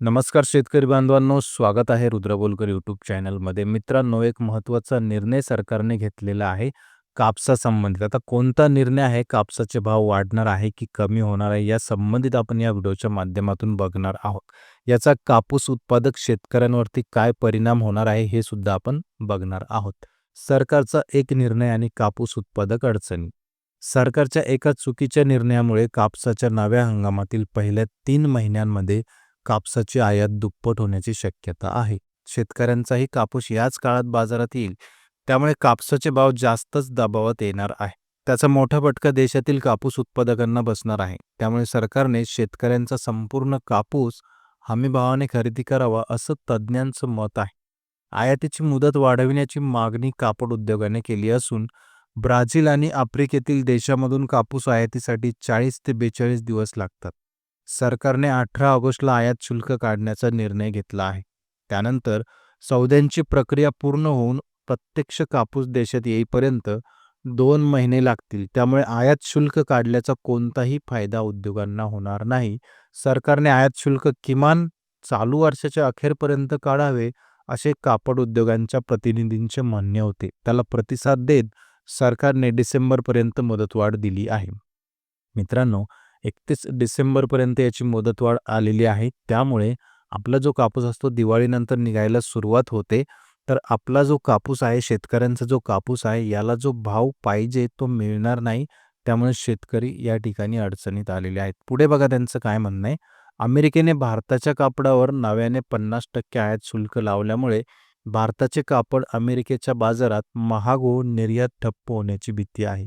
नमस्कार शेतकरी बांधवांनो स्वागत आहे रुद्रबोलकर यूट्यूब चॅनलमध्ये. मित्रांनो एक महत्त्वाचा निर्णय सरकारने घेतलेला आहे कापसासंबंधित. आता कोणता निर्णय आहे? कापसाचे भाव वाढणार आहे की कमी होणार आहे? या संबंधित आपण या व्हिडिओच्या माध्यमातून बघणार आहोत. याचा कापूस उत्पादक शेतकऱ्यांवरती काय परिणाम होणार आहे हे सुद्धा आपण बघणार आहोत. सरकारचा एक निर्णय आणि कापूस उत्पादक अडचणी. सरकारच्या एका चुकीच्या निर्णयामुळे कापसाच्या नव्या हंगामातील पहिल्या तीन महिन्यांमध्ये कापसाची आयात दुप्पट होण्याची शक्यता आहे. शेतकऱ्यांचाही कापूस याच काळात बाजारात येईल त्यामुळे कापसाचे भाव जास्तच दबावात येणार आहे. त्याचा मोठा फटका देशातील कापूस उत्पादकांना बसणार आहे. त्यामुळे सरकारने शेतकऱ्यांचा संपूर्ण कापूस हमीभावाने खरेदी करावा असं तज्ज्ञांचं मत आहे. आयातीची मुदत वाढविण्याची मागणी कापड उद्योगाने केली असून ब्राझील आणि आफ्रिकेतील देशामधून कापूस आयातीसाठी चाळीस ते बेचाळीस दिवस लागतात. सरकारने अठरा ऑगस्टला आयात शुल्क काढण्याचा निर्णय घेतला आहे. त्यानंतर सौद्यांची प्रक्रिया पूर्ण होऊन प्रत्यक्ष कापूस देशात येईपर्यंत दोन महिने लागतील. त्यामुळे आयात शुल्क काढल्याचा कोणताही फायदा उद्योगांना होणार नाही. सरकारने आयात शुल्क किमान चालू वर्षाच्या अखेरपर्यंत काढावे असे कापड उद्योगांच्या प्रतिनिधींचे म्हणणे होते. त्याला प्रतिसाद देत सरकारने डिसेंबरपर्यंत मुदतवाढ दिली आहे. मित्रांनो एकतीस डिसेंबरपर्यंत याची मुदतवाढ आलेली आहे. त्यामुळे आपला जो कापूस असतो दिवाळीनंतर निघायला सुरुवात होते. तर आपला जो कापूस आहे शेतकऱ्यांचा जो कापूस आहे याला जो भाव पाहिजे तो मिळणार नाही. त्यामुळे शेतकरी या ठिकाणी अडचणीत आलेले आहेत. पुढे बघा त्यांचं काय म्हणणं आहे. अमेरिकेने भारताच्या कापडावर नव्याने पन्नास टक्के आयात शुल्क लावल्यामुळे भारताचे कापड अमेरिकेच्या बाजारात महाग होऊन निर्यात ठप्प होण्याची भीती आहे.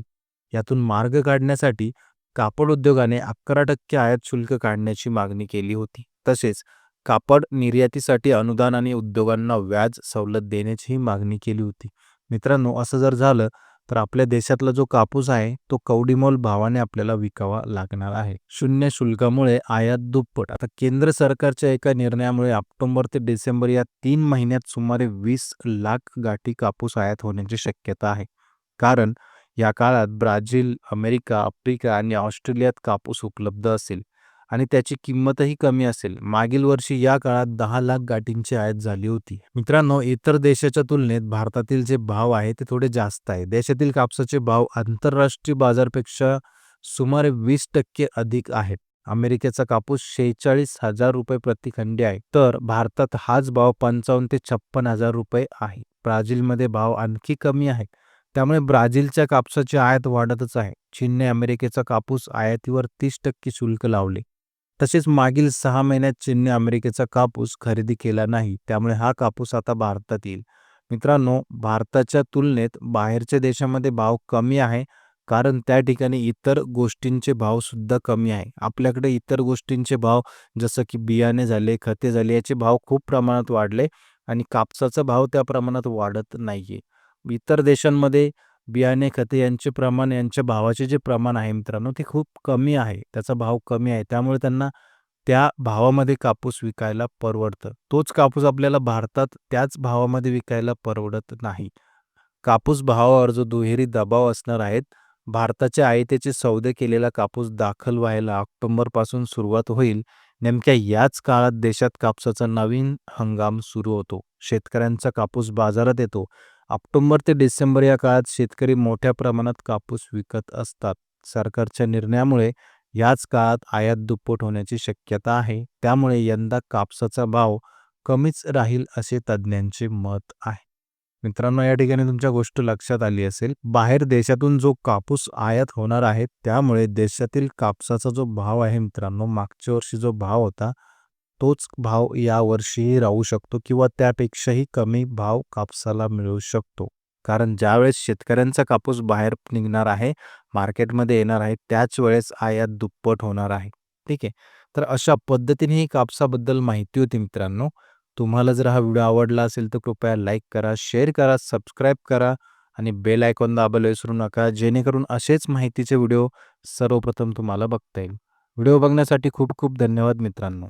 यातून मार्ग काढण्यासाठी कापड उद्योगाने अकरा टक्के आयात शुल्क काढण्याची मागणी केली होती. तसेच कापड निर्यातीसाठी अनुदान आणि उद्योगांना व्याज सवलत देण्याचीही मागणी केली होती. मित्रांनो असं जर झालं तर आपल्या देशातला जो कापूस आहे तो कवडीमोल भावाने आपल्याला विकावा लागणार आहे. शून्य शुल्कामुळे आयात दुप्पट. आता केंद्र सरकारच्या एका निर्णयामुळे ऑक्टोबर ते डिसेंबर या तीन महिन्यात सुमारे वीस लाख गाठी कापूस आयात होण्याची शक्यता आहे. कारण या काळात ब्राझील अमेरिका आफ्रिका आणि ऑस्ट्रेलियात कापूस उपलब्ध असेल आणि त्याची किंमतही कमी असेल. मागील वर्षी या काळात दहा लाख गाठींची आयात झाली होती. मित्रांनो इतर देशाच्या तुलनेत भारतातील जे भाव आहे ते थोडे जास्त आहे. देशातील कापसाचे भाव आंतरराष्ट्रीय बाजारपेक्षा सुमारे वीस टक्के अधिक आहेत. अमेरिकेचा कापूस शेहेचाळीस हजार रुपये प्रतिखंडी आहे. तर भारतात हाच भाव पंचावन्न ते छप्पन हजार रुपये आहे. ब्राझीलमध्ये भाव आणखी कमी आहे त्यामुळे ब्राझीलच्या कापसाची आयात वाढतच आहे. चीनने अमेरिकेचा कापूस आयातीवर तीस टक्के शुल्क लावले. तसेच मागील सहा महिन्यात चीनने अमेरिकेचा कापूस खरेदी केला नाही त्यामुळे हा कापूस आता भारतात येईल. मित्रांनो भारताच्या तुलनेत बाहेरच्या देशामध्ये भाव कमी आहे कारण त्या ठिकाणी इतर गोष्टींचे भाव सुद्धा कमी आहे. आपल्याकडे इतर गोष्टींचे भाव जसं की बियाणे झाले खते झाले याचे भाव खूप प्रमाणात वाढले आणि कापसाचा भाव त्या प्रमाणात वाढत नाहीये. इतर देशांमध्ये बियाणे खते यांचे प्रमाण यांच्या भावाचे जे प्रमाण आहे मित्रांनो ते खूप कमी आहे. त्याचा भाव कमी आहे. त्यामुळे त्यांना त्या भावामध्ये कापूस विकायला परवडतं. तोच कापूस आपल्याला भारतात त्याच भावामध्ये विकायला परवडत नाही. कापूस भावावर जो दुहेरी दबाव असणार आहेत भारताच्या आयतेचे सौदे केलेला कापूस दाखल व्हायला ऑक्टोबरपासून सुरुवात होईल. नेमक्या याच काळात देशात कापसाचा नवीन हंगाम सुरू होतो. शेतकऱ्यांचा कापूस बाजारात येतो. ऑक्टोबर ते डिसेंबर या काळात शेतकरी मोठ्या प्रमाणात कापूस विकत असतात. सरकारच्या निर्णयामुळे याच काळात आयात दुप्पट होण्याची शक्यता आहे. त्यामुळे यंदा कापसाचा भाव कमीच राहील असे तज्ज्ञांचे मत आहे. मित्रांनो या ठिकाणी तुमच्या गोष्ट लक्षात आली असेल. बाहेर देशातून जो कापूस आयात होणार आहे त्यामुळे देशातील कापसाचा जो भाव आहे मित्रांनो मागच्या वर्षी जो भाव होता तोच भाव यावर्षीही राहू शकतो किंवा त्यापेक्षाही कमी भाव कापसाला मिळू शकतो. कारण ज्यावेळेस शेतकऱ्यांचा कापूस बाहेर निघणार आहे मार्केटमध्ये येणार आहे त्याच वेळेस आयात दुप्पट होणार आहे. ठीक आहे? तर अशा पद्धतीने ही कापसाबद्दल माहिती होती मित्रांनो. तुम्हाला जर हा व्हिडिओ आवडला असेल तर कृपया लाईक करा शेअर करा सबस्क्राईब करा आणि बेल आयकॉन दाबायला विसरू नका. जेणेकरून असेच माहितीचे व्हिडिओ सर्वप्रथम तुम्हाला बघता येईल. व्हिडिओ बघण्यासाठी खूप खूप धन्यवाद मित्रांनो.